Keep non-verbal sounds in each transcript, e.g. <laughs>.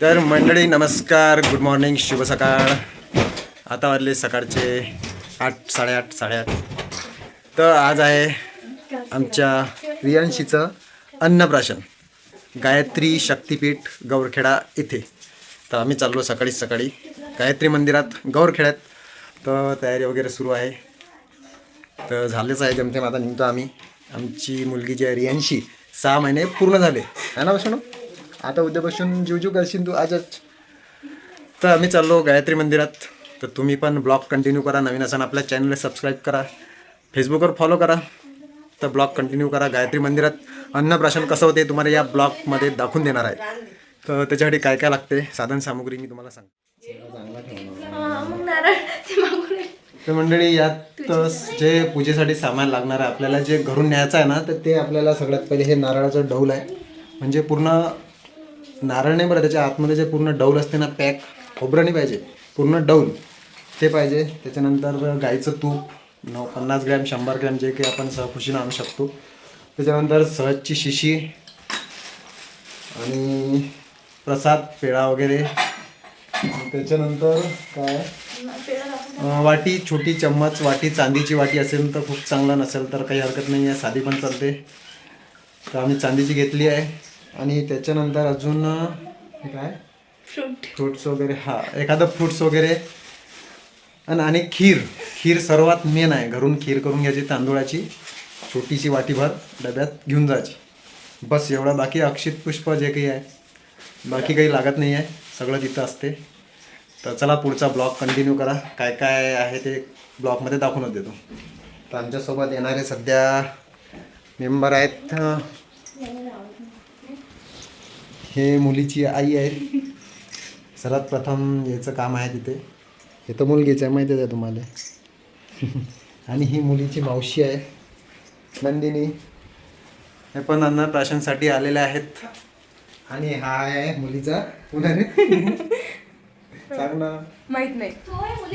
तर मंडळी नमस्कार. गुड मॉर्निंग शुभ सकाळ. आता वाजले सकाळचे आठ साडेआठ साडेआठ. तर आज आहे आमच्या रियांशीचं अन्नप्राशन. गायत्री शक्तिपीठ गौरखेडा इथे. तर आम्ही चाललो सकाळीच सकाळी. गायत्री मंदिरात गौरखेड्यात. तर तयारी वगैरे सुरू आहे. तर झालेच आहे जमतेम आता निघतो आम्ही. आमची मुलगी जी आहे रियांशी सहा महिने पूर्ण झाले. आहे ना बसून आता उद्यापासून जीव जीव करशील तू आजच. तर आम्ही चाललो गायत्री मंदिरात. तर तुम्ही पण ब्लॉग कंटिन्यू करा. नवीन असाल आपल्या चॅनलला सबस्क्राईब करा. फेसबुकवर फॉलो करा. तर ब्लॉग कंटिन्यू करा गायत्री मंदिरात. अन्नप्राशन कसं होते तुम्हाला या ब्लॉगमध्ये दाखवून देणार आहे. तर त्याच्यासाठी काय काय लागते? साधन सामुग्री मी तुम्हाला सांग तर मंडळी यात जे पूजेसाठी सामान लागणार आहे आपल्याला जे घरून न्यायचं आहे ना तर ते आपल्याला सगळ्यात पहिले हे नारळाचं डौल आहे. म्हणजे पूर्ण नारळ नाही बरं त्याच्या आतमध्ये जे पूर्ण डौल असते ना पॅक खोबरं नाही पाहिजे पूर्ण डौल ते पाहिजे. त्याच्यानंतर गाईचं तूप नऊ पन्नास ग्रॅम शंभर ग्रॅम जे काही आपण सहखुशीनं आणू शकतो. त्याच्यानंतर सहजची शिशी आणि प्रसाद पेढा वगैरे. त्याच्यानंतर काय? वाटी छोटी चम्मच वाटी चांदीची वाटी असेल तर खूप चांगला नसेल तर काही हरकत नाही आहे साधी पण चालते. तर आम्ही चांदीची घेतली आहे. आणि त्याच्यानंतर अजून काय? फ्रूट. फ्रुट्स वगैरे हा एखादं फ्रुट्स वगैरे. आणि आणि खीर. खीर सर्वात मेन आहे. घरून खीर करून घ्यायची तांदूळाची. छोटीशी वाटीभर डब्यात घेऊन जायची. बस एवढं. बाकी अक्षित पुष्प जे काही आहे बाकी काही लागत नाही आहे. सगळं तिथं असते. तर चला पुढचा ब्लॉग कंटिन्यू करा. काय काय आहे ते ब्लॉगमध्ये दाखवूनच देतो. तर आमच्यासोबत येणारे सध्या मेंबर आहेत. हे मुलीची आई आहे. सर्वात प्रथम याचं काम आहे तिथे. हे तर मुलगीचं आहे माहितीच आहे तुम्हाला. आणि ही मुलीची मावशी आहे नंदिनी. हे पण अन्नप्राशनसाठी आलेले आहेत. आणि हा आहे मुलीचा पुन्हा सांग ना. माहीत नाही.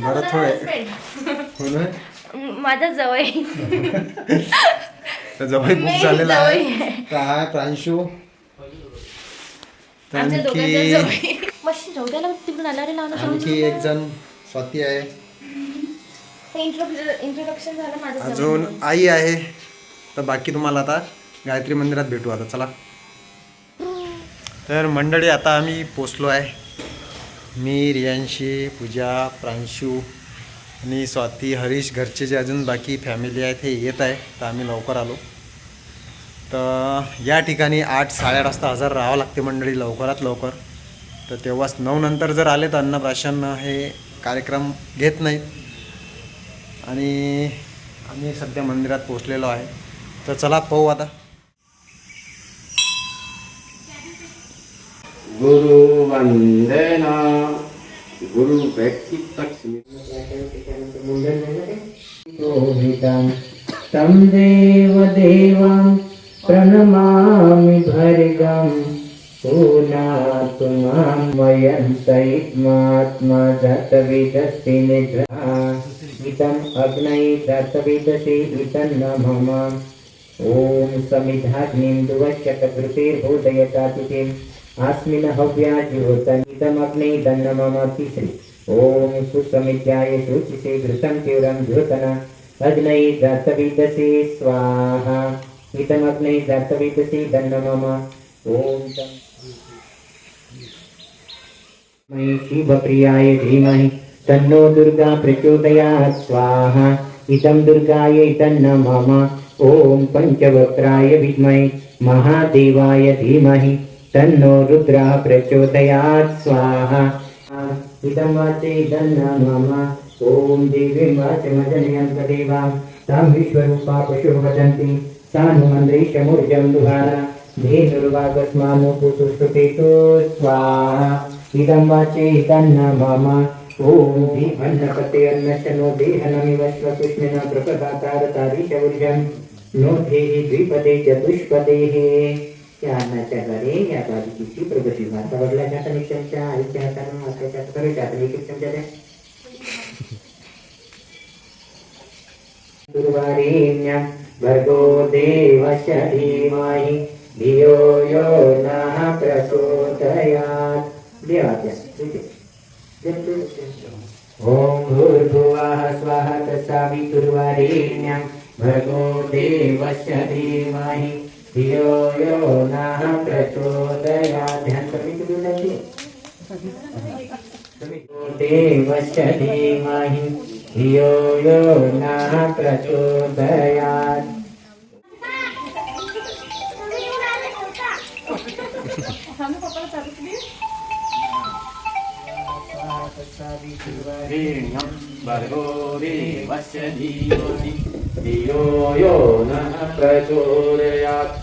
बरं थोडं. कोण आहे? माझा जवळ तर जवळ बुक झालेला आहे. तर हा आहे प्रांशू. तर आणखी मस्त रवड्याला तिकडून आला रे लावणं आणखी एक जण स्वाती आहे. इंट्रोडक्शन झालं माझं अजून आई आहे. तर बाकी तुम्हाला आता गायत्री मंदिरात भेटू आता चला. तर मंडळी आता आम्ही पोचलो आहे. मी रियांशी पूजा प्रांशू आणि स्वाती हरीश घरचे जे अजून बाकी फॅमिली आहेत हे येत आहे तर आम्ही लवकर आलो. तर या ठिकाणी आठ साडेआठ वाजता हजर राहावं लागते मंडळी लवकरात लवकर. तर तेव्हाच नऊ नंतर जर आले तर अन्नप्राशन हे कार्यक्रम घेत नाहीत. आणि आम्ही सध्या मंदिरात पोचलेलो आहे. तर चला पाहू आता. गुरु वंदना। गुरु व्यक्तिलक्ष्मी तं देव देवं प्रणमामि भर्गं पूनातुमां वयं सैत्मात्मा दत्तविदस्ति निग्रहा अग्नै दत्तविदसि इदं न मम ॐ समिधाग्निं दुवश्यकघृतेर्बोधयतातिथिम् अस्मिन् हव्याज्योतनिदमग्ने दन्नमम ॐ सुसमित्याय शुचिसे घृतं तीव्रं द्योतन अग्नै दत्तविदसि स्वाहा. इदमग्नै दत्तविदसि दन्नमम ॐ मयि शिवप्रियाय धीमहि. तन्नो दुर्गा प्रचोदयात् स्वाहा. इदं दुर्गायै तन्न मम ॐ पञ्चवक्त्राय विद्महे. महादेवाय धीमहि. तन्नो रुद्रः प्रचोदयात् स्वाहा। इदं वाचे तन्न मम। ॐ देवीं वाचमजनयन्तदेवां तां विश्वरूपा पशुः वदन्ति। सानुमन्द्रीशमूर्जं दुहार। धेनुर्वागस्मानुपुसुश्रुतेषु स्वाहा। इदं वाचे तन्न मम। ॐ भीमन्नपते अन्नशनो देहनमिव श्वकृष्णेन प्रपदातारतारीशौर्यं नो धेहि द्विपदे चतुष्पदेः अन्नाच्या घरे या बालिकेची प्रगती आता वडिलांच्या हाताने एक चमचा आईच्या हातानं आत्याच्या हाताने हाताने एक एक चमचा द्या दुर्वारेण्य भर्गो देवस्य धीमहि धियो यो नः प्रचोदयात् देवाच्या ॐ भूर्भुवः स्वः तत्सवितुर्वरेण्यं भर्गो देवस्य धीमहि धियो यो नः प्रचोदयात् ध्यान करने की विनंती देवस्य धीमहि धियो यो नः प्रचोदयात् भर्गो देवस्य धीमहि धियो यो नः प्रचोदयात्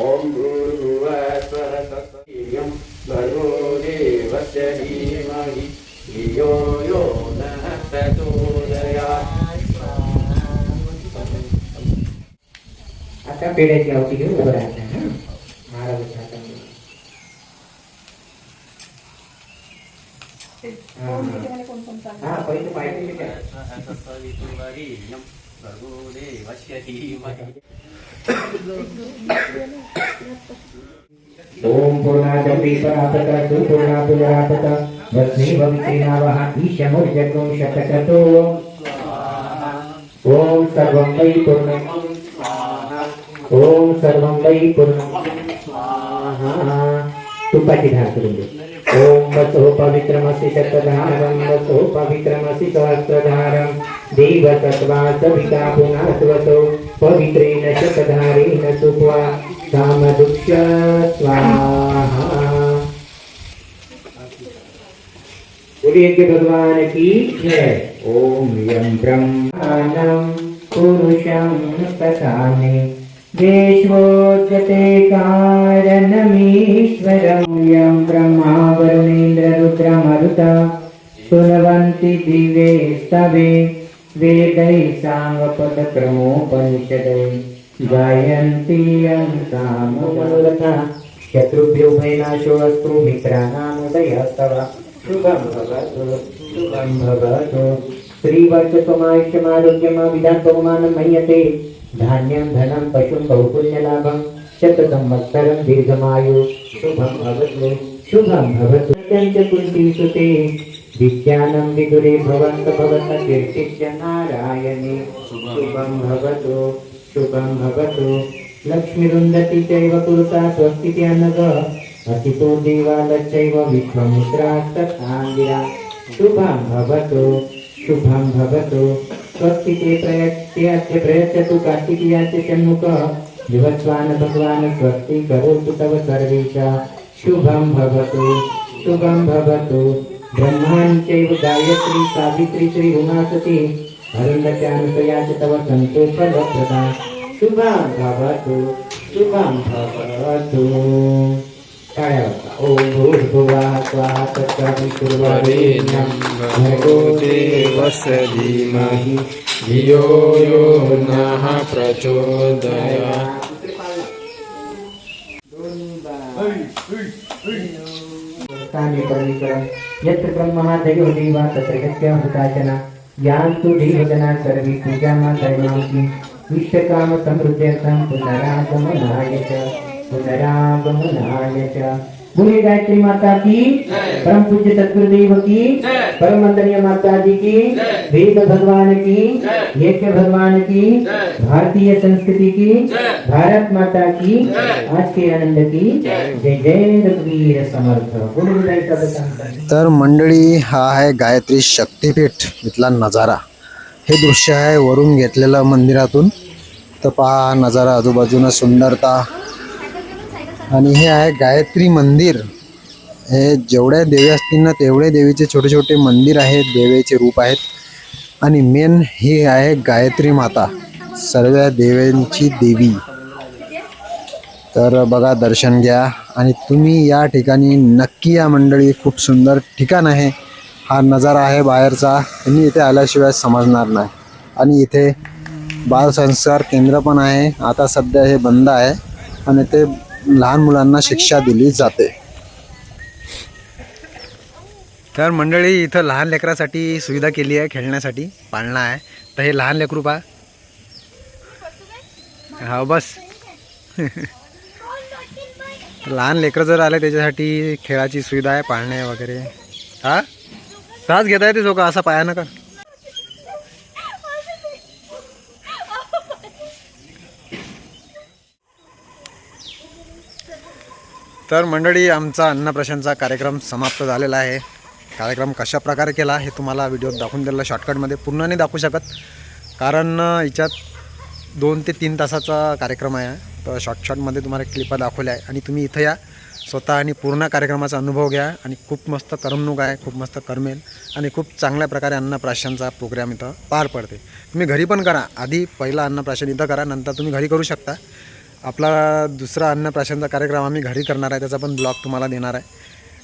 ॐ भूर्भुवः स्वः तत्सवितुर्वरेण्यं भर्गो देवस्य धीमहि धियो यो नः प्रचोदयात् आता पेढ्याची आवती घेऊन उभं राहायचं हं? महाराजाच्या हातामध्ये. हा, हा. हा पहिले पाहिजे ते काय? ओम पूर्णादपि परापत सुपूर्णा भस्मी भवित्री नावः ईशमुर्जगुं शतशतो ओम सर्वं वै पूर्णम्। ॐ सर्वं वै पूर्णम्। स्वाहा तुपाची धार करून दे ओम वसो पवित्रमसि शतधारं वसो पवित्रमसि सहस्रधारं। देवतत्वा सविता पुनास्वसो पवित्रेण शतधारेण सुत्वा कामदुक्ष स्वाहा भगवान की जय। ओम यम ब्रह्माणं पुरुषं तथामि विश्वोच्यते कारणमीश्वरं। यं ब्रह्मा वरुणेन्द्ररुद्रमरुता सुनवन्ति दिवे स्तवे। वेदैः साङ्गपदक्रमोपनिषदै। गायन्ति यं सामोनोरथा शत्रुभ्यो मित्राणामुदयस्तव शुभं भवतु शुभं भवतु श्रीवर्चत्वमायुष्यमारोग्यमाविधात्वमानं मह्यते। धान्यं धनं पशुं बहुपुण्यलाभं शतसंवत्सरं शुभं भवतु। शुभं भवतु च कुन्तीसुते विद्यानं विदुरे भवन्त भवत कीर्तिश्च नारायणे शुभं भवतु शुभं भवतु लक्ष्मीरुन्दति चैव कुरुता स्वस्तिति अतितो देवालचैव विश्वमित्रा विश्वमित्रास्तथाङ्गिरा शुभं भवतु शुभं भवतु। स्वस्तिते अस्य प्रयच्छतु कार्तिकीयास्य चन्मुख युवस्वान् भगवान् स्वस्ति करोतु तव सर्वेश। शुभं भवतु शुभं भवतु। ब्रह्माणि चैव गायत्री सावित्री श्री उमासती। अरुन्धत्यानुसया च तव सन्तोषप्रदा। शुभं भवतु शुभं भवतु। सातकविकुर्वरेण्यं भगो देवस धीमहि धियो यो नः प्रचोदया। यत्र ब्रह्मः दयो दिवा तत्र गत्याचना यान्तु देवजना सर्वे पूजा मा कर्म पुनरागमनाय च। पुनरागमनाय च। बोलिए गायत्री माता की परम पूज्य सदगुरुदेव की परम वंदनीय माता जी की वेद भगवान की यज्ञ भगवान की भारतीय संस्कृति की भारत माता की आज के आनंद की जय। जय रघुवीर समर्थ। तर मंडळी हा आहे गायत्री शक्तिपीठ इथला नजारा. हे दृश्य आहे वरून घेतलेलं मंदिरातून. तर पहा नजारा आजूबाजूनं सुंदरता. आणि हे आहे गायत्री मंदिर. हे जेवढ्या देवी असतील ना तेवढे देवीचे छोटे छोटे मंदिर आहेत देवीचे रूप आहेत. आणि मेन ही आहे गायत्री माता सर्व देवांची देवी. तर बघा दर्शन घ्या. आणि तुम्ही या ठिकाणी नक्की या मंडळी खूप सुंदर ठिकाण आहे. हा नजारा आहे बाहेरचा. तुम्ही इथे आल्याशिवाय समजणार नाही. आणि इथे बालसंस्कार केंद्र पण आहे. आता सध्या हे बंद आहे. आणि ते लहान मुलांना शिक्षा दिली जाते. तर मंडळी इथं लहान लेकरासाठी सुविधा केली आहे खेळण्यासाठी पाळणा आहे. तर हे लहान लेकरू पा हा बस. <laughs> लहान लेकरं जर आले त्याच्यासाठी खेळाची सुविधा आहे पाळणे वगैरे. हा? त्रास घेता येते जो का असा पाया नका. तर मंडळी आमचा अन्नप्राशनचा कार्यक्रम समाप्त झालेला आहे. कार्यक्रम कशा प्रकारे केला हे तुम्हाला व्हिडिओत दाखवून दिलेला शॉर्टकटमध्ये पूर्ण नाही दाखवू शकत. कारण याच्यात दोन ते तीन तासाचा कार्यक्रम आहे. तर शॉर्ट शॉर्टमध्ये तुम्हाला क्लिपा दाखवल्या आहे. आणि तुम्ही इथं या. स्वतः आणि पूर्ण कार्यक्रमाचा अनुभव घ्या. आणि खूप मस्त करमणूक आहे. खूप मस्त करमेल. आणि खूप चांगल्या प्रकारे अन्नप्राशनचा प्रोग्राम इथं पार पडते. तुम्ही घरी पण करा. आधी पहिला अन्नप्राशन इथं करा. नंतर तुम्ही घरी करू शकता. आपला दुसरा अन्नप्राशनचा कार्यक्रम आम्ही घरी करणार आहे त्याचा पण ब्लॉग तुम्हाला देणार आहे.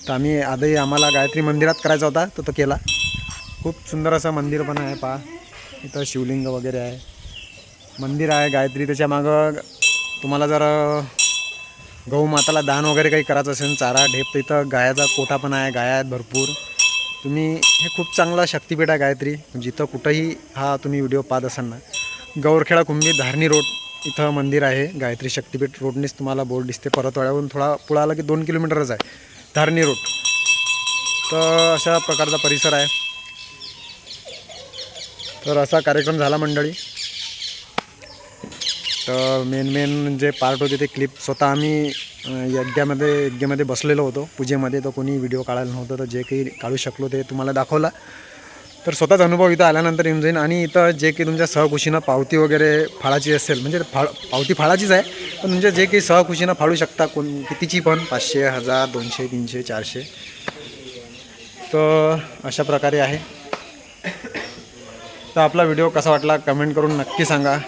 तर आम्ही आधी आम्हाला गायत्री मंदिरात करायचा होता तर तो केला. खूप सुंदर असं मंदिर पण आहे पहा. इथं शिवलिंग वगैरे आहे. मंदिर आहे गायत्री. त्याच्या मागं तुम्हाला जर गहू माताला दान वगैरे काही करायचं असेल चारा ढेप तर इथं गायाचा कोठा पण आहे गाया आहेत भरपूर. तुम्ही हे खूप चांगला शक्तिपीठ आहे गायत्री. जिथं कुठंही हा तुम्ही व्हिडिओ पाहत असाल ना गौरखेडा कुंभी धारणी रोड. इथं मंदिर आहे गायत्री शक्तिपीठ रोडनेच तुम्हाला बोर्ड दिसते. परतवाड्याहून थोडा पुढं आला की दोन किलोमीटरच आहे धारणी रोड. तर अशा प्रकारचा परिसर आहे. तर असा कार्यक्रम झाला मंडळी. तर मेन मेन जे पार्ट होते ते क्लिप स्वतः आम्ही यज्ञामध्ये यज्ञामध्ये बसलेलो होतो पूजेमध्ये. तर कोणी व्हिडिओ काढायला नव्हतं तर जे काही काढू शकलो ते तुम्हाला दाखवला. तर स्वतःच अनुभव इथं आल्यानंतर येऊन जाईन. आणि इथं जे काही तुमच्या सहकुशीनं पावती वगैरे फाळाची असेल म्हणजे फाळ पावती फाळाचीच आहे पण म्हणजे जे काही सहकुशीनं फाळू शकता कोण कितीची पण पाचशे हजार दोनशे तीनशे चारशे. तर अशा प्रकारे आहे. तर आपला व्हिडिओ कसा वाटला कमेंट करून नक्की सांगा.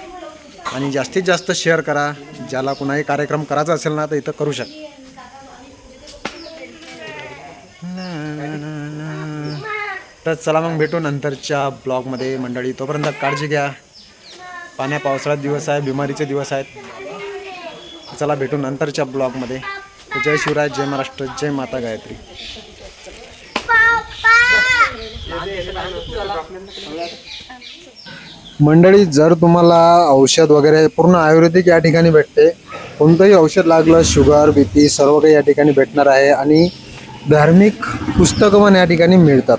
आणि जास्तीत जास्त शेअर करा. ज्याला कुणाही कार्यक्रम करायचा असेल ना तर इथं करू शक तर चला मग भेटू नंतरच्या ब्लॉगमध्ये मंडळी. तोपर्यंत काळजी घ्या. पाण्या पावसाळ्यात दिवस आहे बिमारीचे दिवस आहेत. चला भेटू नंतरच्या ब्लॉगमध्ये. जय शिवराय जय महाराष्ट्र जय माता गायत्री. मंडळी जर तुम्हाला औषध वगैरे पूर्ण आयुर्वेदिक या ठिकाणी भेटते कोणतंही औषध लागलं शुगर बीपी सर्व काही या ठिकाणी भेटणार आहे आणि धार्मिक पुस्तकं पण या ठिकाणी मिळतात.